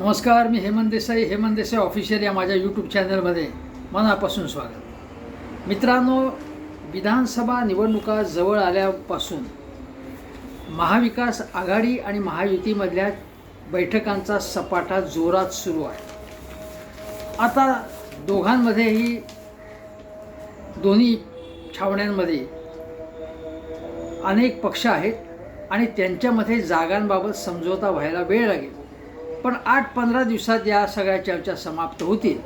नमस्कार मी हेमंत देसाई. हेमंत देसाई ऑफिशियल या माझ्या यूट्यूब चॅनलमध्ये मनापासून स्वागत. मित्रांनो विधानसभा निवडणुका जवळ आल्यापासून महाविकास आघाडी आणि महायुतीमधल्या बैठकांचा सपाटा जोरात सुरू आहे. आता दोघांमध्येही दोन्ही छावण्यांमध्ये अनेक पक्ष आहेत आणि त्यांच्यामध्ये जागांबाबत समझोता व्हायला वेळ लागेल. पण आठ पंधरा दिवसात या सगळ्या चर्चा समाप्त होतील.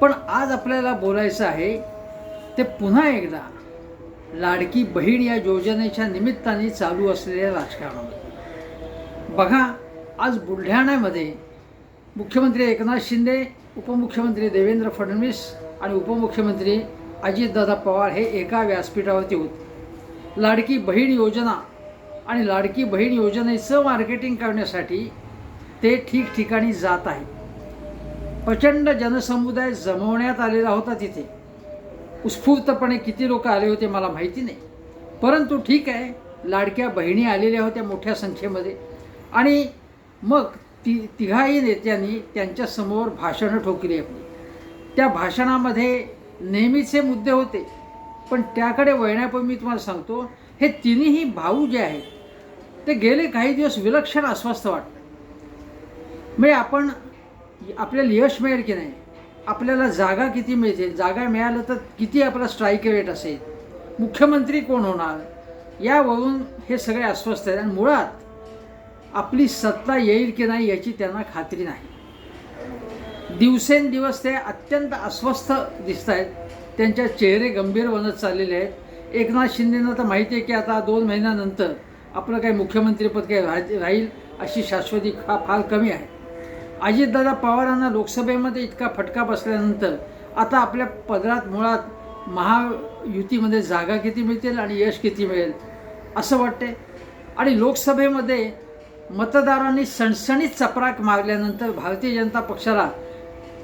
पण आज आपल्याला बोलायचं आहे ते पुन्हा एकदा लाडकी बहीण या योजनेच्या निमित्ताने चालू असलेल्या राजकारणामध्ये. बघा आज बुलढाण्यामध्ये मुख्यमंत्री एकनाथ शिंदे उपमुख्यमंत्री देवेंद्र फडणवीस आणि उपमुख्यमंत्री अजितदादा पवार हे एका व्यासपीठावरती होते. लाडकी बहीण योजना आणि लाडकी बहीण योजनेचं मार्केटिंग करण्यासाठी ते ठिकठिकाणी जात आहे प्रचंड जनसमुदाय जमवण्यात आलेला होता तिथे. उत्स्फूर्तपणे किती लोक आले होते मला माहिती नाही. परंतु ठीक आहे लाडक्या बहिणी आलेल्या होत्या मोठ्या संख्येमध्ये. आणि मग ती तिघाही नेत्यांनी त्यांच्यासमोर भाषणं ठोकली आपली. त्या भाषणामध्ये नेहमीचे मुद्दे होते. पण त्याकडे वळण्यापूर्वी मी तुम्हाला सांगतो हे तिन्ही भाऊ जे आहेत ते गेले काही दिवस विलक्षण अस्वस्थ वाटतं म्हणजे आपण आपल्याला यश मिळेल की नाही? आपल्याला जागा किती मिळते? जागा मिळालं तर किती आपला स्ट्राईक रेट असेल? मुख्यमंत्री कोण होणार? यावरून हे सगळे अस्वस्थ आहेत. आणि मुळात आपली सत्ता येईल की नाही याची त्यांना खात्री नाही. दिवसेंदिवस ते अत्यंत अस्वस्थ दिसत आहेत. त्यांच्या चेहरे गंभीर बनत चाललेले आहेत. एकनाथ शिंदेंना तर माहिती आहे की आता दोन महिन्यानंतर आपलं काही मुख्यमंत्रीपद काही राह राहील अशी शाश्वती फा फार कमी आहे. अजितदादा पवारांना लोकसभेमध्ये इतका फटका बसल्यानंतर आता आपल्या पदरात मुळात महायुतीमध्ये जागा किती मिळतील आणि यश किती मिळेल असं वाटते आणि लोकसभेमध्ये मतदारांनी सणसणीत चपराक मारल्यानंतर भारतीय जनता पक्षाला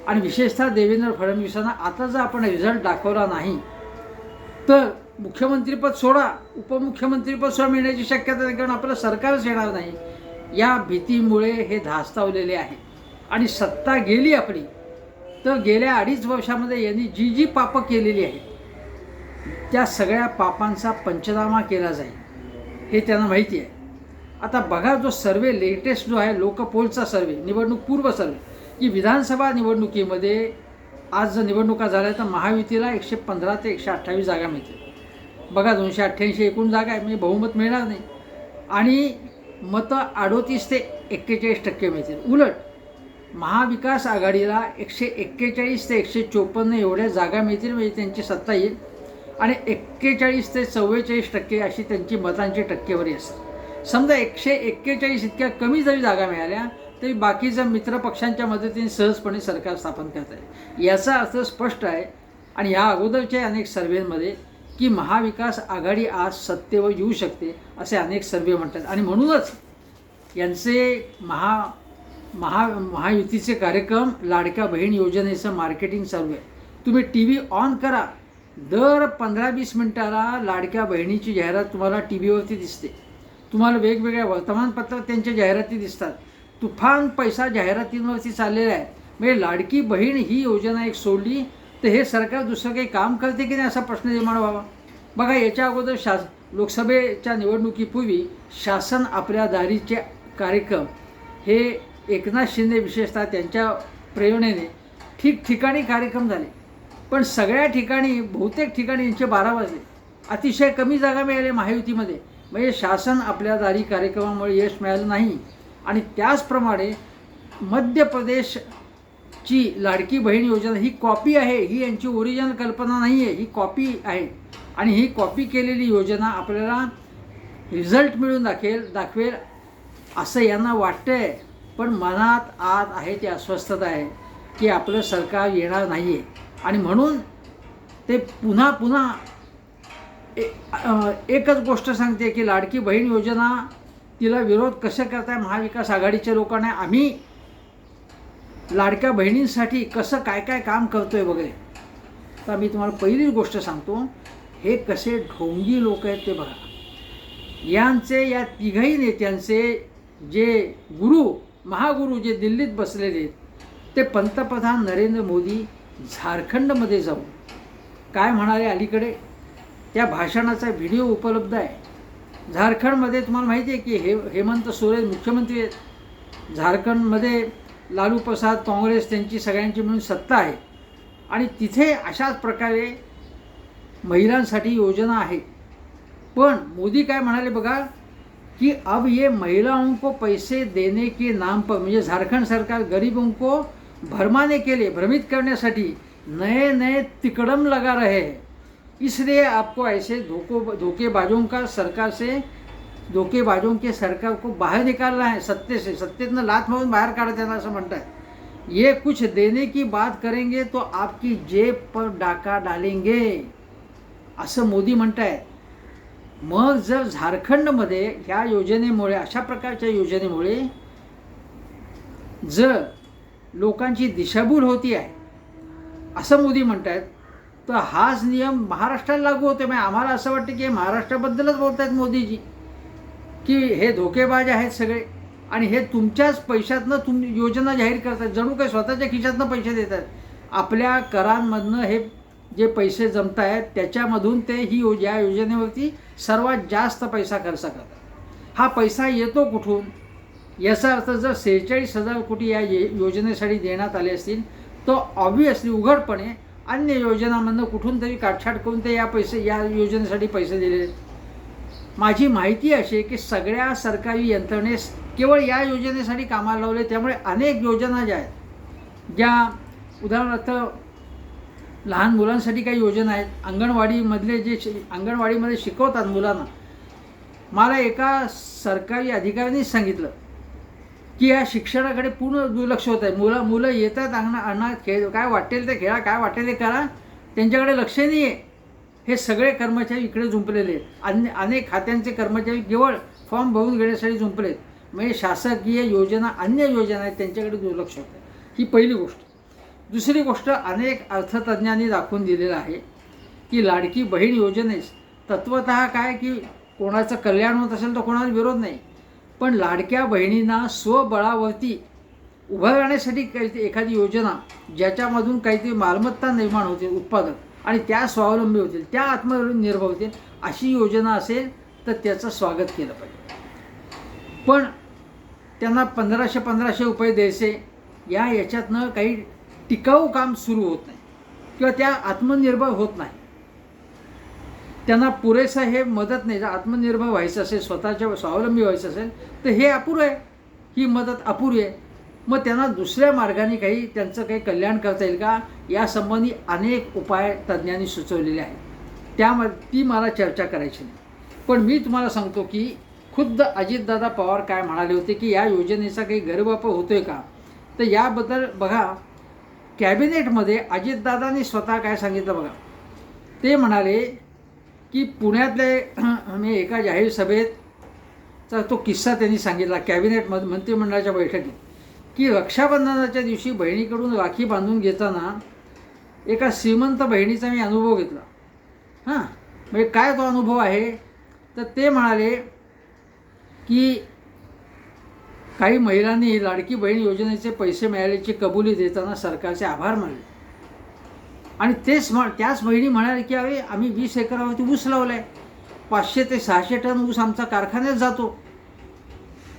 आणि विशेषतः देवेंद्र फडणवीसांना आता जर आपण रिझल्ट दाखवला नाही तर मुख्यमंत्रीपद सोडा उपमुख्यमंत्रीपद सोडा मिळण्याची शक्यता नाही कारण आपलं सरकारच येणार नाही. या भीतीमुळे हे धास्तावलेले आहे. आणि सत्ता गेली आपली तर गेल्या अडीच वर्षामध्ये यांनी जी जी पापं केलेली आहेत त्या सगळ्या पापांचा पंचनामा केला जाईल हे त्यांना माहिती आहे. आता बघा जो सर्वे लेटेस्ट जो आहे लोकपोलचा सर्वे निवडणूक पूर्व सर्वे की विधानसभा निवडणुकीमध्ये आज जर निवडणुका झाल्या तर महायुतीला एकशे पंधरा ते एकशे अठ्ठावीस जागा मिळतील. बघा दोनशे अठ्ठ्याऐंशी एकूण जागा आहे म्हणजे बहुमत मिळणार नाही. आणि मतं अडोतीस ते एक्केचाळीस टक्के मिळतील. उलट महाविकास आघाडीला एकशे एक्केचाळीस ते एकशे चोपन्न एवढ्या जागा मिळतील म्हणजे त्यांची सत्ता येईल. आणि एक्केचाळीस ते चव्वेचाळीस टक्के अशी त्यांची मतांची टक्केवारी असेल समजा एकशे एक्केचाळीस इतक्या कमी जरी जागा मिळाल्या तरी बाकीच्या मित्रपक्षांच्या मदतीने सहजपणे सरकार स्थापन करत आहे याचा अर्थ स्पष्ट आहे आणि या अगोदरच्या अनेक सर्व्हेमध्ये की महाविकास आघाडी आज सत्तेवर येऊ शकते असे अनेक सर्वे म्हणतात. आणि म्हणूनच यांचे महा महा महायुतीचे कार्यक्रम लाडक्या बहीण योजनेचं मार्केटिंग चालू आहे. तुम्ही टी व्ही ऑन करा. दर पंधरा वीस मिनटाला लाडक्या बहिणीची जाहिरात तुम्हाला टी व्हीवरती दिसते. तुम्हाला वेगवेगळ्या वर्तमानपत्रात त्यांच्या जाहिराती दिसतात. तुफान पैसा जाहिरातींवरती चाललेला आहे. म्हणजे लाडकी बहीण ही योजना एक सोडली तर हे सरकार दुसरं काही काम करते की नाही असा प्रश्न निर्माण व्हावा? बघा याच्या अगोदर शास लोकसभेच्या निवडणुकीपूर्वी शासन आपल्या दारीचे कार्यक्रम हे एकनाथ शिंदे विशेषतः त्यांच्या प्रेरणेने ठिकठिकाणी कार्यक्रम झाले. पण सगळ्या ठिकाणी बहुतेक ठिकाणी यांचे बारा वाजले. अतिशय कमी जागा मिळाल्या महायुतीमध्ये. म्हणजे शासन आपल्या दारी कार्यक्रमामुळे यश मिळालं नाही. आणि त्याचप्रमाणे मध्य प्रदेशची लाडकी बहीण योजना ही कॉपी आहे. ही यांची ओरिजिनल कल्पना नाही आहे ही कॉपी आहे. आणि ही कॉपी केलेली योजना आपल्याला रिझल्ट मिळून दाखेल दाखवेल असं यांना वाटतं आहे पण मनात आत आहे ती अस्वस्थता आहे की आपलं सरकार येणार नाही आहे आणि म्हणून ते पुन्हा पुन्हा ए- एकच गोष्ट सांगते की लाडकी बहीण योजना तिला विरोध कसं करताय महाविकास आघाडीच्या लोकांना? आम्ही लाडक्या बहिणींसाठी कसं काय काय काम करतोय वगैरे. तर मी तुम्हाला पहिलीच गोष्ट सांगतो हे कसे ढोंगी लोक आहेत ते बघा. यांचे या तिघही नेत्यांचे जे गुरु महागुरू जे दिल्लीत बसलेले आहेत. ते पंतप्रधान नरेंद्र मोदी झारखंडमध्ये जाऊन काय म्हणाले अलीकडे? त्या भाषणाचा व्हिडिओ उपलब्ध आहे. झारखंडमध्ये तुम्हाला माहिती आहे की हे हेमंत सोरेन मुख्यमंत्री आहेत. झारखंडमध्ये लालू प्रसाद काँग्रेस त्यांची सगळ्यांची मिळून सत्ता आहे. आणि तिथे अशाच प्रकारे महिलांसाठी योजना आहे. पण मोदी काय म्हणाले बघा? कि अब ये महिलाओं को पैसे देने के नाम पर म्हणजे झारखंड सरकार गरीबों को भरमाने के लिए, भ्रमित करण्यासाठी नए नए तिकड़म लगा रहे हैं। इसलिए आपको ऐसे धोखो, धोखेबाजों का सरकार से, धोखेबाजों के सरकार को बाहर निकालना है, सत्य से सत्तेतनं लात मारून बाहेर काढत त्यांना असं म्हणतात ये कुछ देने की बात करेंगे तो आपकी जेब पर डाका डालेंगे असं मोदी म्हणतायत मग जर झारखंडमध्ये ह्या योजनेमुळे अशा प्रकारच्या योजनेमुळे जर लोकांची दिशाभूल होती आहे असं मोदी म्हणत आहेत तर हाच नियम महाराष्ट्राला लागू होतो म्हणजे आम्हाला असं वाटतं की हे महाराष्ट्राबद्दलच बोलत आहेत मोदीजी की हे धोकेबाज आहेत सगळे आणि हे तुमच्याच पैशातनं तुम योजना जाहीर करतात. जणू काही स्वतःच्या खिशातनं पैसे देतात. आपल्या करांमधनं हे जे पैसे जमत आहेत त्याच्यामधून ते ही यो या योजनेवरती सर्वात जास्त पैसा खर्च करतात. हा पैसा येतो कुठून? याचा अर्थ जर सेहेचाळीस हजार कोटी या ये योजनेसाठी देण्यात आले असतील तर ऑब्वियसली उघडपणे अन्य योजनांमधनं कुठून तरी काटछाट करून ते या पैसे या योजनेसाठी पैसे दिले. आहेत माझी माहिती अशी आहे की सगळ्या सरकारी यंत्रणेस केवळ या योजनेसाठी कामाला लावले त्यामुळे अनेक योजना ज्या आहेत ज्या उदाहरणार्थ लहान मुलांसाठी काही योजना आहेत. अंगणवाडीमधले जे शि अंगणवाडीमध्ये शिकवतात मुलांना. मला एका सरकारी अधिकाऱ्यांनीच सांगितलं की या शिक्षणाकडे पूर्ण दुर्लक्ष होत आहे. मुलं मुलं येतात अंगणा अण्णा खेळ काय वाटेल ते खेळा काय वाटेल ते करा. त्यांच्याकडे लक्ष नाही आहे. हे सगळे कर्मचारी इकडे झुंपलेले आहेत. अन्य अनेक खात्यांचे कर्मचारी केवळ फॉर्म भरून घेण्यासाठी झुंपलेत. म्हणजे शासकीय योजना अन्य योजना आहेत त्यांच्याकडे दुर्लक्ष होतं आहे. ही पहिली गोष्ट. दुसरी गोष्ट अनेक अर्थतज्ञांनी दाखवून दिलेलं आहे की लाडकी बहीण योजनेस तत्वत काय की कोणाचं कल्याण होत असेल तर कोणाला विरोध नाही. पण लाडक्या बहिणींना स्वबळावरती उभं राहण्यासाठी काहीतरी एखादी योजना ज्याच्यामधून काहीतरी मालमत्ता निर्माण होते उत्पादक आणि त्या स्वावलंबी होतील त्या आत्मनिर्भर होतील अशी योजना असेल तर त्याचं स्वागत केलं पाहिजे. पण त्यांना पंधराशे पंधराशे रुपये द्यायचे या याच्यातनं काही टिकाऊ काम सुरू होत नाही किंवा त्या आत्मनिर्भर होत नाही. त्यांना पुरेसं हे मदत नाही. जर आत्मनिर्भर व्हायचं असेल स्वतःच्या स्वावलंबी व्हायचं असेल तर हे अपुरं आहे. ही मदत अपुरी आहे. मग त्यांना दुसऱ्या मार्गाने काही त्यांचं काही कल्याण करता येईल का? यासंबंधी अनेक उपाय तज्ज्ञांनी सुचवलेले आहेत. त्यामध्ये ती मला चर्चा करायची नाही. पण मी तुम्हाला सांगतो की खुद्द अजितदादा पवार काय म्हणाले होते की या योजनेचा काही गैरवापर होतो आहे का? तर याबद्दल बघा कॅबिनेटमध्ये अजितदादांनी स्वतः काय सांगितलं बघा. ते म्हणाले की पुण्यातले मी एका जाहीर सभेत तो किस्सा त्यांनी सांगितला कॅबिनेटमध्ये मंत्रिमंडळाच्या बैठकीत की रक्षाबंधनाच्या दिवशी बहिणीकडून राखी बांधून घेताना एका श्रीमंत बहिणीचा मी अनुभव घेतला. हां म्हणजे काय तो अनुभव आहे? तर ते म्हणाले की काही महिलांनी लाडकी बहीण योजनेचे पैसे मिळाल्याची कबुली देताना सरकारचे आभार मानले. आणि तेच म्हण त्याच बहिणी म्हणाले की अरे आम्ही वीस एकरावरती ऊस लावला आहे पाचशे ते सहाशे टन ऊस आमचा कारखान्यात जातो.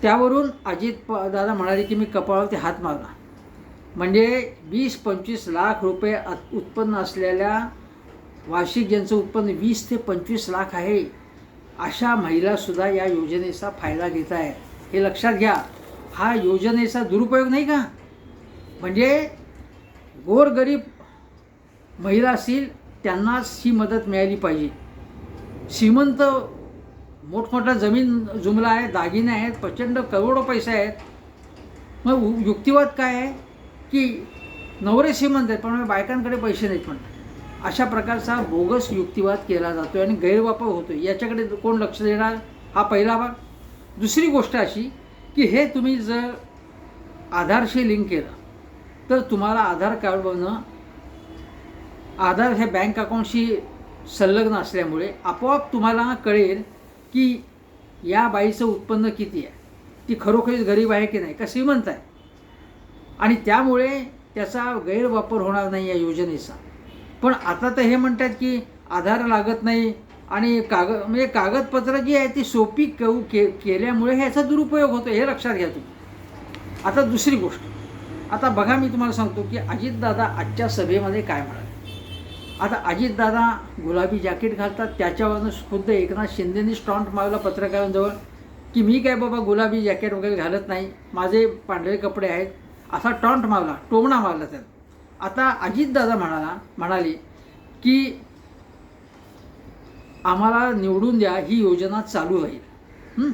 त्यावरून अजित प दादा म्हणाले की मी कपाळावरती हात मारला म्हणजे वीस पंचवीस लाख रुपये अत- उत्पन्न असलेल्या वार्षिक ज्यांचं उत्पन्न वीस ते पंचवीस लाख आहे अशा महिलासुद्धा या योजनेचा फायदा घेत आहेत हे लक्षात घ्या. हा योजनेचा दुरुपयोग नाही का? म्हणजे गोरगरीब महिला असतील त्यांनाच ही मदत मिळाली पाहिजे. श्रीमंत मोठमोठा जमीन जुमला आहे दागिने आहेत प्रचंड करोडो पैसे आहेत. मग युक्तिवाद काय आहे? की नवरे श्रीमंत आहेत पण बायकांकडे पैसे नाहीत पण अशा प्रकारचा बोगस युक्तिवाद केला जातो आणि गैरवापर होतो याच्याकडे कोण लक्ष देणार? हा पहिला भाग. दुसरी गोष्ट अशी की हे तुम्ही जर आधारशी लिंक केलं तर तुम्हाला आधार कार्ड बनवणं आधार हे बँक अकाउंटशी संलग्न असल्यामुळे आपोआप तुम्हाला कळेल की या बाईचं उत्पन्न किती आहे. ती खरोखरीच गरीब आहे की नाही का श्रीमंत आहे आणि त्यामुळे त्याचा गैरवापर होणार नाही या योजनेचा. पण आता तर हे म्हणतात की आधार लागत नाही आणि कागद म्हणजे कागदपत्र जी आहे ती सोपी कऊ के केल्यामुळे ह्याचा दुरुपयोग होतो हे लक्षात घ्या तुम्ही. आता दुसरी गोष्ट. आता बघा मी तुम्हाला सांगतो की अजितदादा आजच्या सभेमध्ये काय म्हणाले. आता अजितदादा गुलाबी जॅकेट घालतात त्याच्यावरनं खुद्द एकनाथ शिंदेनी स्टॉन्ट मारला पत्रकारांजवळ की मी काय बाबा गुलाबी जॅकेट वगैरे घालत नाही माझे पांढरे कपडे आहेत. असा टॉन्ट मारला टोमणा मारला त्यानं. आता अजितदादा म्हणाला म्हणाले की आम्हाला निवडून द्या ही योजना चालू राहील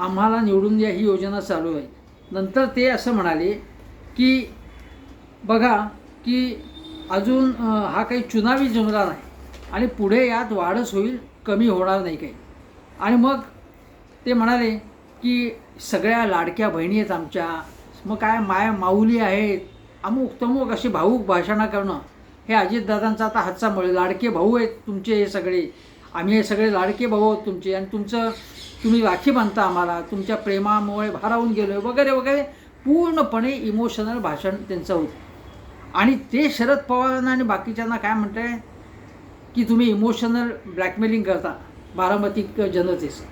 आम्हाला निवडून द्या ही योजना चालू राहील नंतर ते असं म्हणाले की बघा की अजून हा काही चुनावी जुमला नाही आणि पुढे यात वाढच होईल कमी होणार नाही काही. आणि मग ते म्हणाले की सगळ्या लाडक्या बहिणी आहेत आमच्या. मग काय माय माऊली आहेत. अमुक तमुक अशी भाऊक भाषणा करणं. हे अजितदादांचा आता हातचामुळे लाडके भाऊ आहेत तुमचे हे सगळे. आम्ही हे सगळे लाडके भाऊ आहोत तुमचे. आणि तुमचं तुम्ही राखी बांधता आम्हाला. तुमच्या प्रेमामुळे भारावून गेलो आहे वगैरे वगैरे. पूर्णपणे इमोशनल भाषण त्यांचं होतं. आणि ते शरद पवारांना आणि बाकीच्यांना काय म्हणताय? की तुम्ही इमोशनल ब्लॅकमेलिंग करता. बारामती जनतेचं.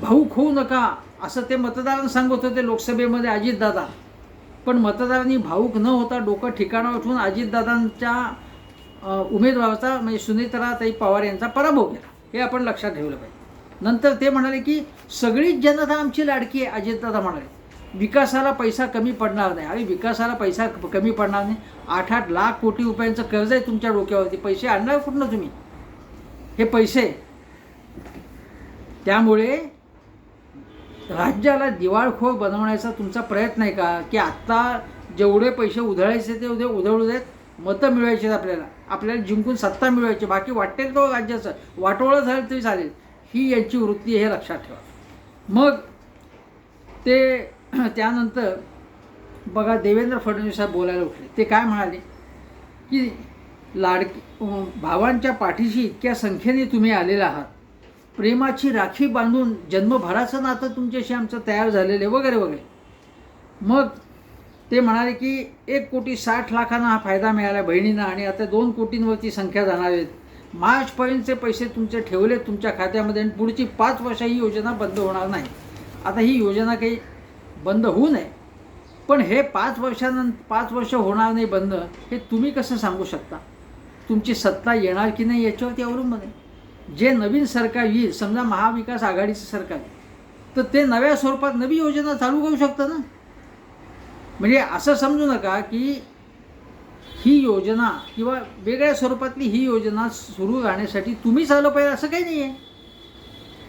भाऊ होऊ नका. असं ते मतदारांना सांगत होते लोकसभेमध्ये अजितदादा. पण मतदारांनी भाऊक न होता डोकं ठिकाणा ठेवून अजितदादांच्या उमेदवाराचा म्हणजे सुनेत्राताई पवार यांचा पराभव केला. हे आपण लक्षात ठेवलं पाहिजे. नंतर ते म्हणाले की सगळीच जनता आमची लाडकी आहे अजितदादा म्हणाले. विकासाला पैसा कमी पडणार नाही. आणि विकासाला पैसा कमी पडणार नाही. आठ आठ लाख कोटी रुपयांचं कर्ज आहे तुमच्या डोक्यावरती. पैसे आणणार कुठनं तुम्ही? हे पैसे. त्यामुळे राज्याला दिवाळखोर बनवण्याचा तुमचा प्रयत्न आहे का? की आत्ता जेवढे पैसे उधळायचे ते उद्या उधळू देत मतं मिळवायचे आहेत आपल्याला. आपल्याला जिंकून सत्ता मिळवायची. बाकी वाटेल तो राज्याचं. वाटोळं झालं तरी चालेल. ही यांची वृत्ती हे लक्षात ठेवा. मग ते त्यानंतर बघा देवेंद्र फडणवीस साहेब बोलायला उठले. ते काय म्हणाले? की लाडकी भावांच्या पाठीशी इतक्या संख्येने तुम्ही आलेला आहात. प्रेमाची राखी बांधून जन्मभराचं नातं तुमच्याशी आमचं तयार झालेलं आहे वगैरे वगैरे. मग ते म्हणाले की एक कोटी साठ लाखांना हा फायदा मिळाला बहिणींना आणि आता दोन कोटींवरती संख्या जाणार आहेत मार्चपर्यंतचे पैसे तुमचे ठेवले तुमच्या खात्यामध्ये आणि पुढची पाच वर्ष ही योजना बंद होणार नाही. आता ही योजना काही बंद होऊ नये. पण हे पाच वर्षानंतर पाच वर्ष होणार नाही बंद हे तुम्ही कसं सांगू शकता? तुमची सत्ता येणार की नाही याच्यावरती अवलंबून आहे. जे नवीन सरकार येईल समजा महाविकास आघाडीचं सरकार तर ते नव्या स्वरूपात नवी योजना चालू करू शकतं ना? म्हणजे असं समजू नका की ही योजना किंवा वेगळ्या स्वरूपातली ही योजना सुरू राहण्यासाठी तुम्हीच आलं पाहिजे असं काही नाही आहे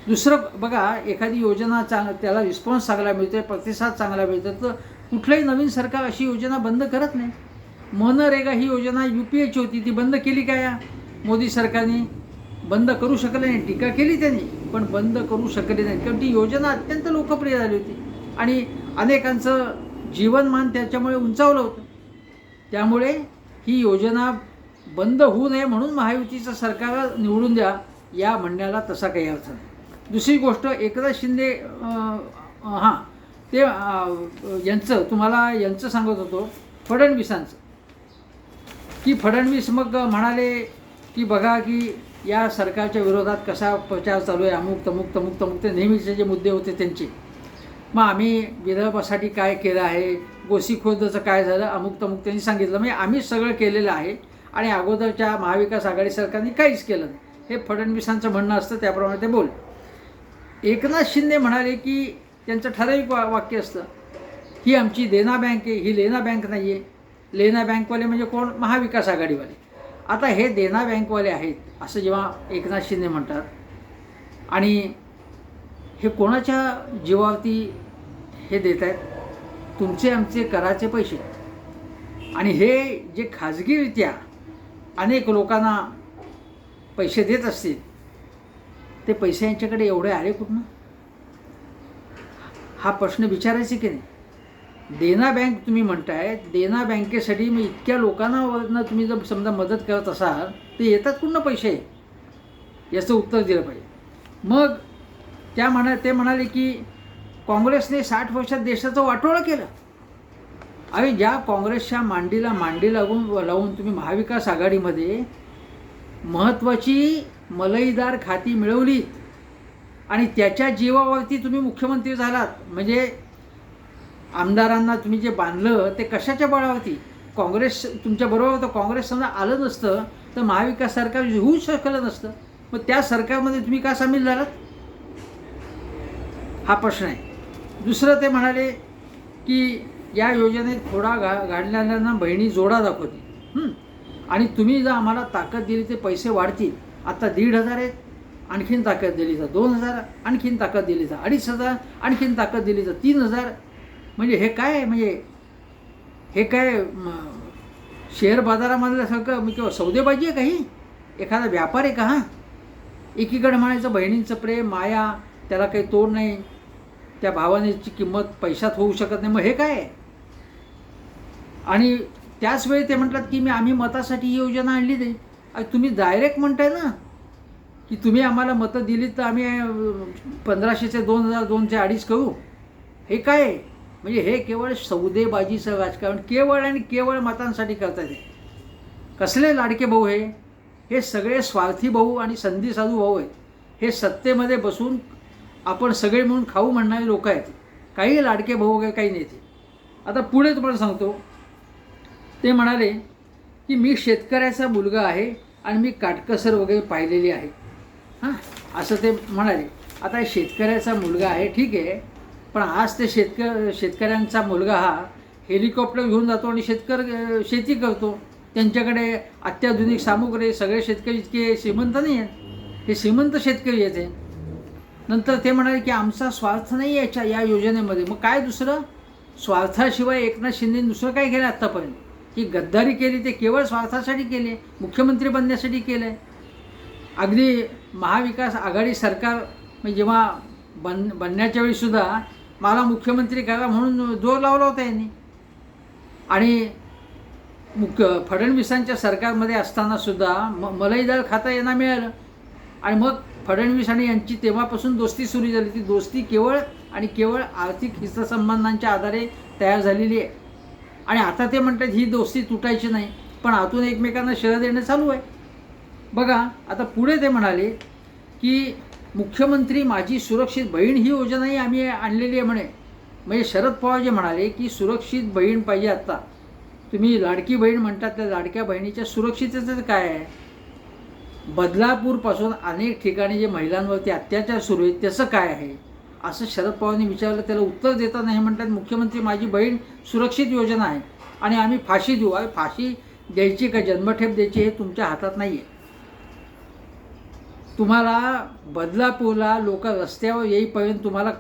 दुसरं बघा एखादी योजना चांग त्याला रिस्पॉन्स चांगला मिळतो प्रतिसाद चांगला मिळतो तर कुठलंही नवीन सरकार अशी योजना बंद करत नाही. मनरेगा ही योजना यू पी एची होती ती बंद केली काय या मोदी सरकारने? बंद करू शकले नाही टीका केली त्यांनी पण बंद करू शकले नाही. कारण ती योजना अत्यंत लोकप्रिय झाली होती. आणि अनेकांचं जीवनमान त्याच्यामुळे उंचावलं होतं. त्यामुळे ही योजना बंद होऊ नये म्हणून महायुतीचं सरकार निवडून द्या या म्हणण्याला तसा काही अर्थ नाही. दुसरी गोष्ट एकदा शिंदे हां ते यांचं तुम्हाला यांचं सांगत होतो फडणवीसांचं. की फडणवीस मग म्हणाले की बघा की या सरकारच्या विरोधात कसा प्रचार चालू आहे अमुक तमुक तमुक तमुक ते नेहमीचे जे मुद्दे होते त्यांचे. मग आम्ही विदर्भासाठी काय केलं आहे गोसीखोर्दचं काय झालं अमुक तमुक त्यांनी सांगितलं. म्हणजे आम्ही सगळं केलेलं आहे आणि अगोदरच्या महाविकास आघाडी सरकारने काहीच केलं नाही. हे फडणवीसांचं म्हणणं असतं त्याप्रमाणे ते बोल एकनाथ शिंदे म्हणाले की त्यांचं ठराविक वा वाक्य असतं ही आमची देना बँक आहे ही लेना बँक नाही आहे लेना बँकवाले म्हणजे कोण? महाविकास आघाडीवाले. आता हे देना बँकवाले आहेत असं जेव्हा एकनाथ शिंदे म्हणतात. आणि हे कोणाच्या जीवावरती हे देत आहेत? तुमचे आमचे कराचे पैसे. आणि हे जे खाजगीरित्या अनेक लोकांना पैसे देत असतील ते पैसे यांच्याकडे एवढे आले कुठनं? हा प्रश्न विचारायचे की नाही? देना बँक तुम्ही म्हणताय देना बँकेसाठी मी इतक्या लोकांना तुम्ही जर समजा मदत करत असाल ते येतात कुठनं पैसे. याचं उत्तर दिलं पाहिजे. मग त्या म्हणा ते म्हणाले की काँग्रेसने साठ वर्षात देशाचं वाटोळं केलं. आणि ज्या काँग्रेसच्या मांडीला मांडी लागून लावून तुम्ही महाविकास आघाडीमध्ये महत्त्वाची मलईदार खाती मिळवली आणि त्याच्या जीवावरती तुम्ही मुख्यमंत्री झालात म्हणजे आमदारांना तुम्ही जे बांधलं ते कशाच्या बळावरती? काँग्रेस तुमच्या बरोबर होतं. काँग्रेस समजा आलं नसतं तर महाविकास सरकार होऊ शकलं नसतं. मग त्या सरकारमध्ये तुम्ही का सामील झालात? हा प्रश्न आहे. दुसरं ते म्हणाले की या योजनेत थोडा घा घालणाऱ्यांना बहिणी जोडा दाखवतील. आणि तुम्ही जर आम्हाला ताकद दिली ते पैसे वाढतील. आता दीड हजार आहेत आणखीन ताकद दिली जा. दोन हजार आणखीन ताकद दिली जा. अडीच हजार आणखीन ताकद दिली जा. तीन हजार म्हणजे हे काय म्हणजे हे काय शेअर बाजारामधलं सगळं मी किंवा सौदेबाजी आहे काही एखादा व्यापार आहे का हा? एकीकडे म्हणायचं बहिणींचं प्रेम माया त्याला काही तोड नाही त्या भावानेची किंमत पैशात होऊ शकत नाही मग हे काय? आणि त्याच वेळी ते म्हणतात की मी आम्ही मतासाठी ही योजना आणली नाही तुम्ही डायरेक्ट म्हणताय ना की तुम्ही आम्हाला मतं दिलीत तर आम्ही पंधराशेचे दोन हजार दोनचे अडीच करू. हे काय? आहे? म्हणजे हे केवळ सौदेबाजीचं राजकारण केवळ आणि केवळ मतांसाठी करतात हे कसले लाडके भाऊ हे? हे सगळे स्वार्थी भाऊ आणि संधी साधू भाऊ आहेत. हे सत्तेमध्ये बसून आपण सगळे म्हणून खाऊ म्हणणारे लोक आहेत. काही लाडके भाऊ वगैरे काही नेते आता पुढे तुम्हाला सांगतो. ते म्हणाले की मी शेतकऱ्याचा मुलगा आहे आणि मी काटकसर वगैरे पाहिलेली आहे. हां असं ते म्हणाले. आता शेतकऱ्याचा मुलगा आहे ठीक आहे. पण आज ते शेतक शेतकऱ्यांचा मुलगा हा हेलिकॉप्टर घेऊन जातो आणि शेतकर शेती करतो. त्यांच्याकडे अत्याधुनिक सामुग्री सगळे शेतकरी इतके श्रीमंत नाही आहेत हे श्रीमंत शेतकरी येते नंतर ते म्हणाले की आमचा स्वार्थ नाही याच्या या योजनेमध्ये. मग काय दुसरं? स्वार्थाशिवाय एकनाथ शिंदे दुसरं काय केलं आत्तापर्यंत? की गद्दारी केली ते केवळ स्वार्थासाठी केली मुख्यमंत्री बनण्यासाठी केलं. आहे अगदी महाविकास आघाडी सरकार म्हणजे जेव्हा बन बनण्याच्या वेळीसुद्धा मला मुख्यमंत्री करा म्हणून जोर लावला होता यांनी. आणि मुख्य फडणवीसांच्या सरकारमध्ये असतानासुद्धा म मलईदार खाता यांना मिळालं. आणि मग फडणवीस आणि यांची तेव्हापासून दोस्ती सुरू झाली. ती दोस्ती केवळ आणि केवळ आर्थिक हितसंबंधांच्या आधारे तयार झालेली आहे. आणि आता ते म्हणतात ही दोस्ती तुटायची नाही पण आतून एकमेकांना शह देणं चालू आहे. बघा आता पुढे ते म्हणाले की मुख्यमंत्री माझी सुरक्षित बहीण ही योजनाही आम्ही आणलेली आहे म्हणे. म्हणजे शरद पवार जे म्हणाले की सुरक्षित बहीण पाहिजे आत्ता तुम्ही लाडकी बहीण म्हणतात त्या लाडक्या बहिणीच्या सुरक्षिततेचं काय आहे? बदलापूरपासून अनेक ठिकाणी जे महिलांवरती अत्याचार सुरू आहेत त्याचं काय आहे? असं शरद पवारांनी विचारलं त्याला उत्तर देताना हे म्हणतात मुख्यमंत्री माझी बहीण सुरक्षित योजना आहे आणि आम्ही फाशी देऊ. आहे फाशी द्यायची का? जन्मठेप द्यायची हे तुमच्या हातात नाही आहे तुम्हाला बदलापूरला लोक रस्त्यावर येईपर्यंत तुम्हाला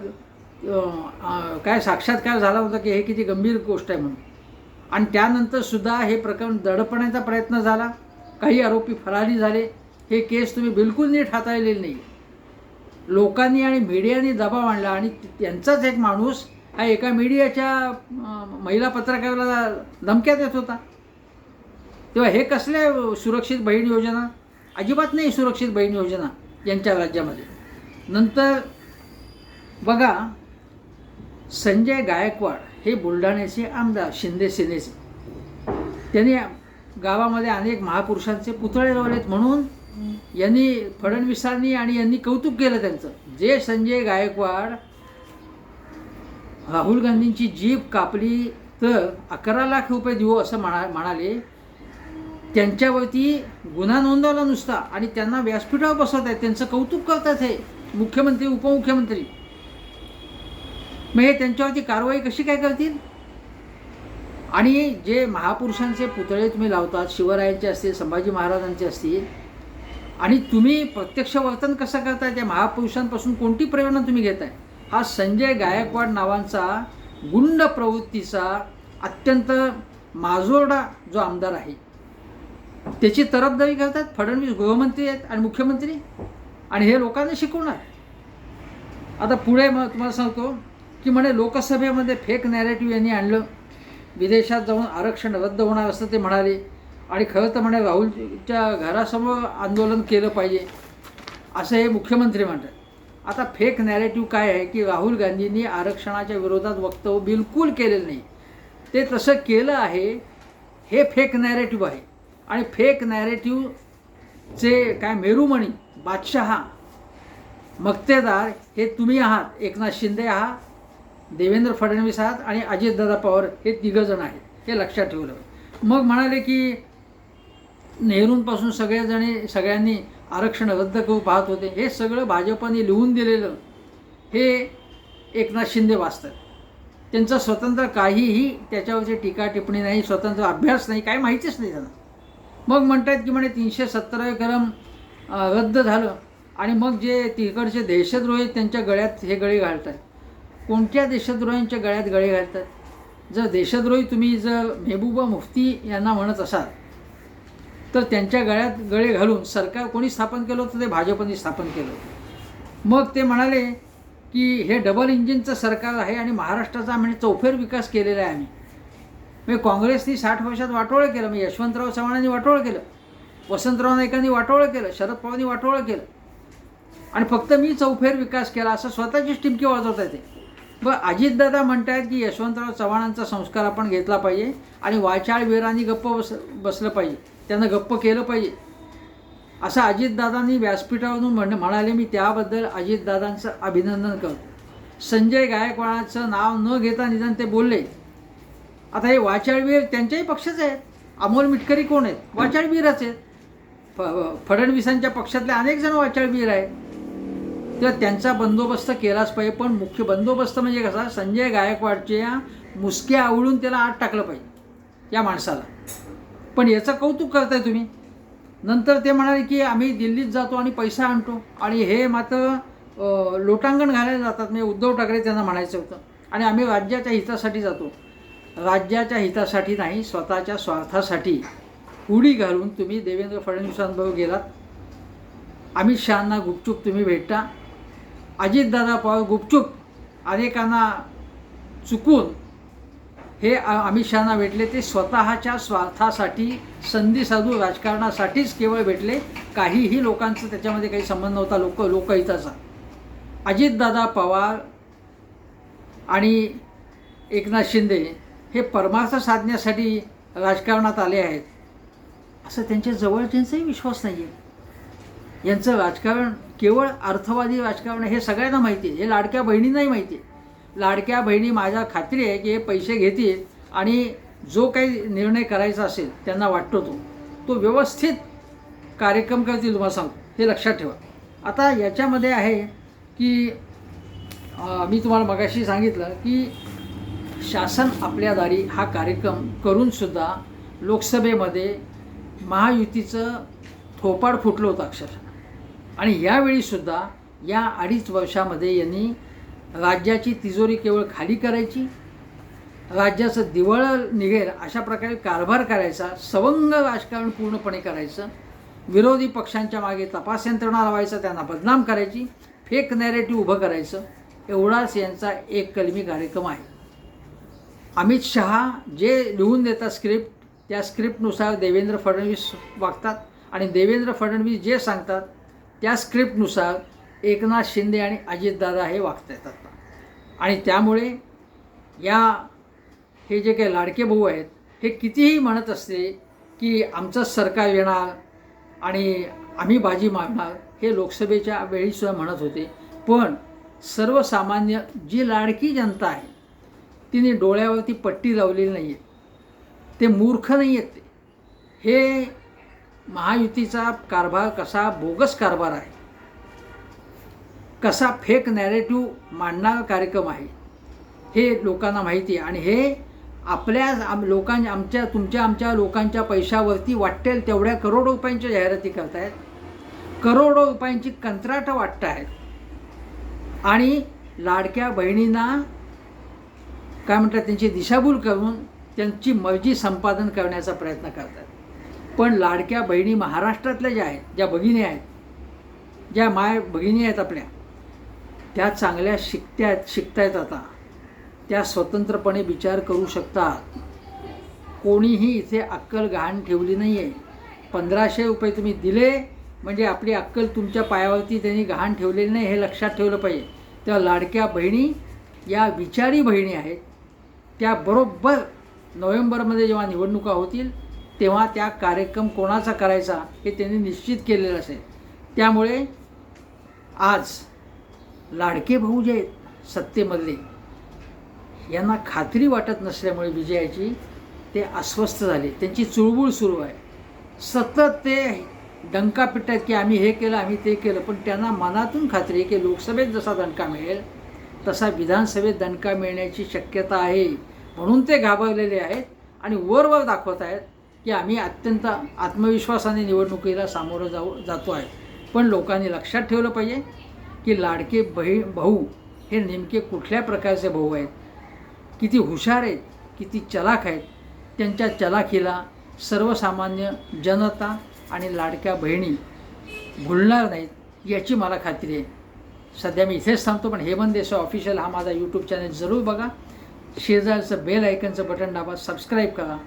काय साक्षात्कार झाला होता की हे किती गंभीर गोष्ट आहे म्हणून? आणि त्यानंतरसुद्धा हे प्रकरण दडपण्याचा प्रयत्न झाला. काही आरोपी फरारी झाले. हे केस तुम्ही बिलकुल नीट हाताळलेले नाही. लोकांनी आणि मीडियाने दबाव आणला आणि त्यांचाच एक माणूस हा एका मीडियाच्या महिला पत्रकाराला धमक्यात येत होता. तेव्हा हे कसले सुरक्षित बहीण योजना? अजिबात नाही सुरक्षित बहीण योजना यांच्या राज्यामध्ये. नंतर बघा संजय गायकवाड हे बुलढाण्याचे आमदार शिंदे सेनेचे. त्यांनी गावामध्ये अनेक महापुरुषांचे पुतळे लावलेत म्हणून यांनी फडणवीसांनी आणि यांनी कौतुक केलं त्यांचं. जे संजय गायकवाड राहुल गांधींची जीभ कापली तर अकरा लाख रुपये देऊ असं म्हणा म्हणाले त्यांच्यावरती गुन्हा नोंदवला नुसता आणि त्यांना व्यासपीठावर बसवत आहेत त्यांचं कौतुक करतात हे मुख्यमंत्री उपमुख्यमंत्री. मग हे त्यांच्यावरती कारवाई कशी काय करतील? आणि जे महापुरुषांचे पुतळे तुम्ही लावतात शिवरायांचे असतील संभाजी महाराजांचे असतील आणि तुम्ही प्रत्यक्ष वर्तन कसं करताय त्या महापुरुषांपासून कोणती प्रेरणा तुम्ही घेताय? हा संजय गायकवाड नावांचा गुंड प्रवृत्तीचा अत्यंत माजोरडा जो आमदार आहे. त्याची तरफदारी करतात फडणवीस गृहमंत्री आहेत आणि मुख्यमंत्री. आणि हे लोकांना शिकवणार. आता पुढे मग तुम्हाला सांगतो की म्हणे लोकसभेमध्ये फेक नॅरेटिव्ह यांनी आणलं. विदेशात जाऊन आरक्षण रद्द होणार असं ते म्हणाले. आणि खरं तर म्हणे राहुलच्या घरासमोर आंदोलन केलं पाहिजे. असं हे मुख्यमंत्री म्हणतात. आता फेक नॅरेटिव्ह काय आहे की राहुल गांधींनी आरक्षणाच्या विरोधात वक्तव्य बिलकुल केलेलं नाही. ते तसं केलं आहे हे फेक नॅरेटिव्ह आहे. आणि फेक नॅरेटिव्हचे काय मेरुमणी बादशहा मक्तेदार हे तुम्ही आहात. एकनाथ शिंदे आहात देवेंद्र फडणवीस आहात आणि अजितदादा पवार हे तिघंजण आहेत हे लक्षात ठेवलं. मग म्हणाले की नेहरूंपासून सगळेजणी सगळ्यांनी आरक्षण रद्द करू पाहत होते. हे सगळं भाजपने लिहून दिलेलं हे एकनाथ शिंदे वाचतात. त्यांचं स्वतंत्र काहीही त्याच्यावरची टीका टिप्पणी नाही स्वतंत्र अभ्यास नाही काही माहितीच नाही त्यांना. मग म्हणतात की म्हणे तीनशे सत्तरावे कलम रद्द झालं. आणि मग जे तिकडचे देशद्रोही त्यांच्या गळ्यात हे गळे घालतात कोणत्या देशद्रोहींच्या गळ्यात गळे घालतात जर देशद्रोही तुम्ही जर मेहबूबा मुफ्ती यांना म्हणत असाल तर त्यांच्या गळ्यात गळे घालून सरकार कोणी स्थापन केलं होतं? ते भाजपने स्थापन केलं होतं. मग ते म्हणाले की हे डबल इंजिनचं सरकार आहे आणि महाराष्ट्राचा म्हणजे चौफेर विकास केलेला आहे आम्ही. म्हणजे काँग्रेसनी साठ वर्षात वाटोळं केलं म्हणजे यशवंतराव चव्हाणांनी वाटोळं केलं वसंतराव नाईकांनी वाटोळं केलं शरद पवारांनी वाटोळं केलं. आणि फक्त मी चौफेर विकास केला असं स्वतःचीच टिमकी वाजवत आहे ते बरं अजितदादा म्हणत आहेत की यशवंतराव चव्हाणांचा संस्कार आपण घेतला पाहिजे आणि वाचाळ वीरांनी गप्प बस बसलं पाहिजे त्यांना गप्प केलं पाहिजे. असं अजितदादांनी व्यासपीठावरून म्हण म्हणाले मी त्याबद्दल अजितदादांचं अभिनंदन करतो. संजय गायकवाडाचं नाव न घेता निदान ते बोलले. आता हे वाचाळवीर त्यांच्याही पक्षाचे आहेत. अमोल मिटकरी कोण आहेत? वाचाळवीरच आहेत. फ फडणवीसांच्या पक्षातले अनेक जण वाचाळवीर आहेत. तर त्यांचा बंदोबस्त केलाच पाहिजे पण मुख्य बंदोबस्त म्हणजे कसा? संजय गायकवाडच्या मुसक्या आवळून त्याला आत टाकलं पाहिजे या माणसाला. पण याचं कौतुक करताय तुम्ही. नंतर ते म्हणाले की आम्ही दिल्लीत जातो आणि पैसा आणतो. आणि हे मात्र लोटांगण घालायला जातात. म्हणजे उद्धव ठाकरे त्यांना म्हणायचं होतं. आणि आम्ही राज्याच्या हितासाठी जातो. राज्याच्या हितासाठी नाही स्वतःच्या स्वार्थासाठी उडी घालून तुम्ही देवेंद्र फडणवीसांबरोबर गेलात. अमित शहांना गुपचूप तुम्ही भेटता. अजितदादा पवार गुपचूप अनेकांना चुकून हे अमित शहाना भेटले. ते स्वतःच्या स्वार्थासाठी संधी साधू राजकारणासाठीच केवळ भेटले. काहीही लोकांचं त्याच्यामध्ये काही संबंध नव्हता. लोक लोकहिताचा. अजितदादा पवार आणि एकनाथ शिंदे हे परमार्थ साधण्यासाठी राजकारणात आले आहेत. असं त्यांच्या जवळच्यांचाही विश्वास नाही आहे यांचं राजकारण केवळ अर्थवादी राजकारण आहे हे सगळ्यांना माहिती आहे हे लाडक्या बहिणींनाही माहिती आहे लाडक्या बहिणी माझ्या खात्री आहे की हे पैसे घेतील आणि जो काही निर्णय करायचा असेल त्यांना वाटतो तो. तो व्यवस्थित कार्यक्रम करतील तुम्हाला सांगतो. हे लक्षात ठेवा. आता याच्यामध्ये आहे की मी तुम्हाला मगाशी सांगितलं की शासन आपल्या दारी हा कार्यक्रम करूनसुद्धा लोकसभेमध्ये महायुतीचं थोपाड फुटलं होतं अक्षरशः. आणि यावेळीसुद्धा या अडीच वर्षामध्ये यांनी राज्याची तिजोरी केवळ खाली करायची राज्याचं दिवाळं निघेल अशा प्रकारे कारभार करायचा सवंग राजकारण पूर्णपणे करायचं विरोधी पक्षांच्या मागे तपास यंत्रणा लावायचं त्यांना बदनाम करायची फेक नॅरेटिव्ह उभं करायचं एवढाच यांचा एक कलमी कार्यक्रम आहे. अमित शहा जे लिहून देतात स्क्रिप्ट त्या स्क्रिप्टनुसार देवेंद्र फडणवीस वागतात आणि देवेंद्र फडणवीस जे सांगतात त्या स्क्रिप्टनुसार एकनाथ शिंदे आणि अजितदादा हे वागता येतात. आणि त्यामुळे या हे जे काही लाडके भाऊ आहेत हे कितीही म्हणत असते की आमचंच सरकार येणार आणि आम्ही बाजी मारणार हे लोकसभेच्या वेळीसुद्धा म्हणत होते. पण सर्वसामान्य जी लाडकी जनता आहे तिने डोळ्यावरती पट्टी लावलेली नाही आहे ते मूर्ख नाही आहेत ते. हे महायुतीचा कारभार कसा बोगस कारभार आहे. कसा फेक नॅरेटिव्ह मांडणारा कार्यक्रम आहे. हे लोकांना माहिती आहे. आणि हे आपल्या आम लोकांच्या आमच्या तुमच्या आमच्या लोकांच्या पैशावरती वाटेल तेवढ्या करोडो रुपयांच्या जाहिराती करतायत. करोडो रुपयांची कंत्राटं वाटत आहेत आणि लाडक्या बहिणींना काय म्हणतात त्यांची दिशाभूल करून त्यांची मर्जी संपादन करण्याचा प्रयत्न करतात. पण लाडक्या बहिणी महाराष्ट्रातल्या ज्या आहेत ज्या भगिनी आहेत ज्या माय भगिनी आहेत आपल्या त्या चांगल्या शिकत्यात शिकतायत आता. त्या स्वतंत्रपणे विचार करू शकतात. कोणीही इथे अक्कल गहाण ठेवली नाही आहे पंधराशे रुपये तुम्ही दिले म्हणजे आपली अक्कल तुमच्या पायावरती त्यांनी गहाण ठेवलेली नाही हे लक्षात ठेवलं पाहिजे. तेव्हा लाडक्या बहिणी या विचारी बहिणी आहेत त्या बरोबर नोव्हेंबरमध्ये जेव्हा निवडणुका होतील तेव्हा त्या कार्यक्रम कोणाचा करायचा हे त्यांनी निश्चित केलेलं असेल. त्यामुळे आज लाडके भाऊ जे आहेत सत्तेमधले यांना खात्री वाटत नसल्यामुळे विजयाची ते अस्वस्थ झाले. त्यांची चुळबुळ सुरू आहे. सतत ते डंका पिटतात की आम्ही हे केलं आम्ही ते केलं पण त्यांना मनातून खात्री आहे की लोकसभेत जसा दणका मिळेल तसा विधानसभेत दणका मिळण्याची शक्यता आहे म्हणून ते घाबरलेले आहेत आणि वरवर दाखवत आहेत की आम्ही अत्यंत आत्मविश्वासाने निवडणुकीला सामोरं जाऊ जातो आहे. पण लोकांनी लक्षात ठेवलं पाहिजे की लाडके बही भाऊ हे नेमके कुठल्या प्रकारचे भाऊ आहेत? किती हुशार आहेत किती चलाख आहेत? त्यांच्या चलाखीला सर्वसामान्य जनता आणि लाडक्या बहिणी भुलणार नाहीत याची मला खात्री आहे. सध्या मी इथेच थांबतो पण हेमंत देसाई ऑफिशियल हा माझा यूट्यूब चॅनल जरूर बघा. शेजारचं बेल ऐकनचं बटन दाबा सबस्क्राईब करा.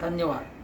धन्यवाद.